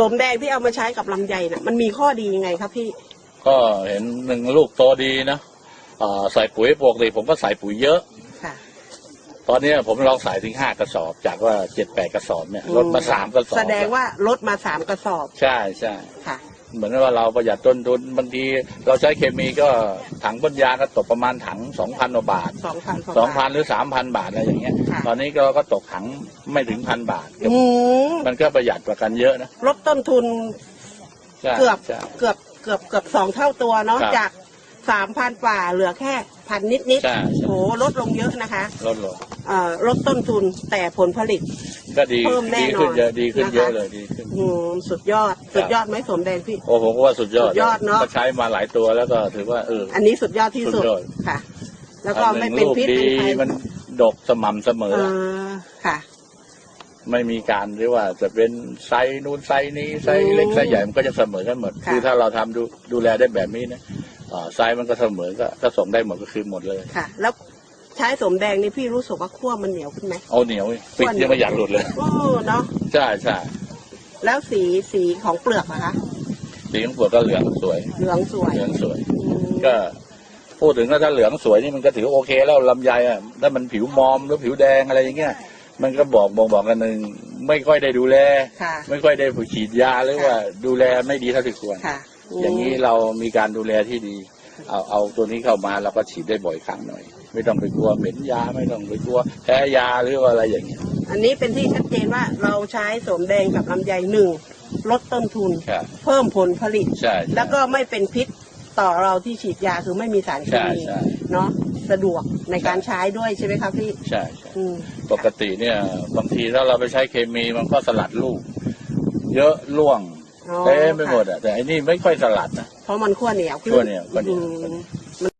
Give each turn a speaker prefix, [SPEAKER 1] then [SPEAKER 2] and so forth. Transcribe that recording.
[SPEAKER 1] สมแดงที่เอามาใช้กับลำไยน่ะมันมีข้อดียังไงครับพี่
[SPEAKER 2] ก็เห็นหนึ่งลูกโตดีนะอ่าใส่ปุ๋ยปกติผมก็ใส่ปุ๋ยเยอะ
[SPEAKER 1] ค่ะ
[SPEAKER 2] ตอนนี้ผมลองใส่ถึงห้ากระสอบ จากว่าเจ็ดแปดกระสอบเนี่ยลดมาสามกระสอบ
[SPEAKER 1] แสดงว่าลดมาสามกระสอบ
[SPEAKER 2] ใช่ใช่
[SPEAKER 1] ค่ะ
[SPEAKER 2] เหมือนว่าเราประหยัดต้นทุนบางทีเราใช้เคมีก็ถังพ่นยาก็ตกประมาณถังสองพันกว่าบาท
[SPEAKER 1] สองพัน
[SPEAKER 2] สองพันหรือสามพันบาทอะไรอย่างเงี้ย
[SPEAKER 1] ค่ะ
[SPEAKER 2] ตอนนี้ก็ก็ตกถังไม่ถึงพันบาท
[SPEAKER 1] อืม
[SPEAKER 2] มันก็ประหยัดกว่ากันเยอะนะ
[SPEAKER 1] ลดต้นทุน
[SPEAKER 2] ใช่
[SPEAKER 1] เกือบ
[SPEAKER 2] ใช่
[SPEAKER 1] เกือบเกือบเกือบสองเท่าตัวเนาะ
[SPEAKER 2] ครับ
[SPEAKER 1] จากสามพันกว่าเหลือแค่ พันนิดนิดๆ
[SPEAKER 2] ใช่ใช่
[SPEAKER 1] โหลดลงเยอะนะคะ
[SPEAKER 2] ลดลง
[SPEAKER 1] เอ่อลดต้นทุนแต่ผลผลิต
[SPEAKER 2] ก็ดี
[SPEAKER 1] เพิ่มแน่
[SPEAKER 2] ดี
[SPEAKER 1] นอน
[SPEAKER 2] ขึ้นเยอะดีขึ้น
[SPEAKER 1] นะคะ
[SPEAKER 2] เยอะเลยดีขึ้น
[SPEAKER 1] อืมสุดยอดสุดยอดไหมสมแดงพี่
[SPEAKER 2] โอ้ผมก็ว่าสุดยอด
[SPEAKER 1] สุดยอดเนอะ
[SPEAKER 2] ก็ใช้มาหลายตัวแล้วก็ถือว่าเออ
[SPEAKER 1] อันนี้สุดยอดที่สุด
[SPEAKER 2] สุดยอด
[SPEAKER 1] ค่ะ แล้วก็
[SPEAKER 2] อั
[SPEAKER 1] ไม่
[SPEAKER 2] ห
[SPEAKER 1] เป็น
[SPEAKER 2] ลูก
[SPEAKER 1] พิษ
[SPEAKER 2] ดี
[SPEAKER 1] เป็นภัย
[SPEAKER 2] มันดกสม่ำเสม
[SPEAKER 1] เอ
[SPEAKER 2] อ
[SPEAKER 1] อค่ะ
[SPEAKER 2] ไม่มีการเรียกว่าจะเป็นไซส์นู้นไซส์นี้ไซส์เล็ก
[SPEAKER 1] อืม
[SPEAKER 2] ไซส์ใหญ่มันก็จะเสมอกันหมด
[SPEAKER 1] ค่ะ
[SPEAKER 2] คือถ้าเราทำดูดูแลได้แบบนี้นะอ่า ไซส์มันก็เสมอก็ถ้าส่งได้หมดก็คือหมดเลย
[SPEAKER 1] ค่ะ แล้วใช้สมแดงนี่พี่รู้สึกว่าขั้วมันเหนียวขึ้นไหม
[SPEAKER 2] เอาเหนียวปิดยังไม่อยากหลุดเลย
[SPEAKER 1] โอ้เนาะ
[SPEAKER 2] ใช่ใช่
[SPEAKER 1] แล้วสีสีของเปลือกนะคะ
[SPEAKER 2] สีของปวดก็เหลืองสวย
[SPEAKER 1] เหลืองสวย
[SPEAKER 2] เหลืองสวย
[SPEAKER 1] อืม
[SPEAKER 2] ก็พูดถึงว่าถ้าเหลืองสวยนี่มันก็ถือโอเคแล้วลำไยอะถ้ามันผิวมอมหรือผิวแดงอะไรอย่างเงี้ยมันก็บอกบอกบอกกันหนึ่งไม่ค่อยได้ดูแล
[SPEAKER 1] ค่ะ
[SPEAKER 2] ไม่ค่อยได้ฉีดยาหรือว่าดูแลไม่ดีเท่าที่ควร
[SPEAKER 1] ค่ะม
[SPEAKER 2] อย่างนี้เรามีการดูแลที่ดี เอาเอาตัวนี้เข้ามาเราก็ฉีดได้บ่อยครั้งหน่อย ไม่ต้องไปกลัวเหม็นยาไม่ต้องไปกลัวแพ้ยาหรือว่าอะไรอย่างเงี้ย
[SPEAKER 1] อันนี้เป็นที่ชัดเจนว่าเราใช้สมแดงกับลำไยหนึ่งลดต้นทุน
[SPEAKER 2] ครับ
[SPEAKER 1] เพิ่มผลผลิต
[SPEAKER 2] ใช่ใช่
[SPEAKER 1] แล้วก็ไม่เป็นพิษต่อเราที่ฉีดยาคือไม่มีสารเค
[SPEAKER 2] ใช่
[SPEAKER 1] มี
[SPEAKER 2] ใช่
[SPEAKER 1] เนาะสะดวกในการใช้ด้วยใช่ไหมครับพี่
[SPEAKER 2] ใช่ใช่
[SPEAKER 1] อืม
[SPEAKER 2] ปกติเนี่ยบางทีถ้าเราไปใช้เคมีมันก็สลัดลูก เยอะล่วง
[SPEAKER 1] อ๋อ
[SPEAKER 2] เต็มไปหมดอะแต่อันนี้ไม่ค่อยสลัดนะ
[SPEAKER 1] เพราะมันขั้วเหนียวขึ้น
[SPEAKER 2] ขั้วเหนียวขั้วเหนียว
[SPEAKER 1] อืม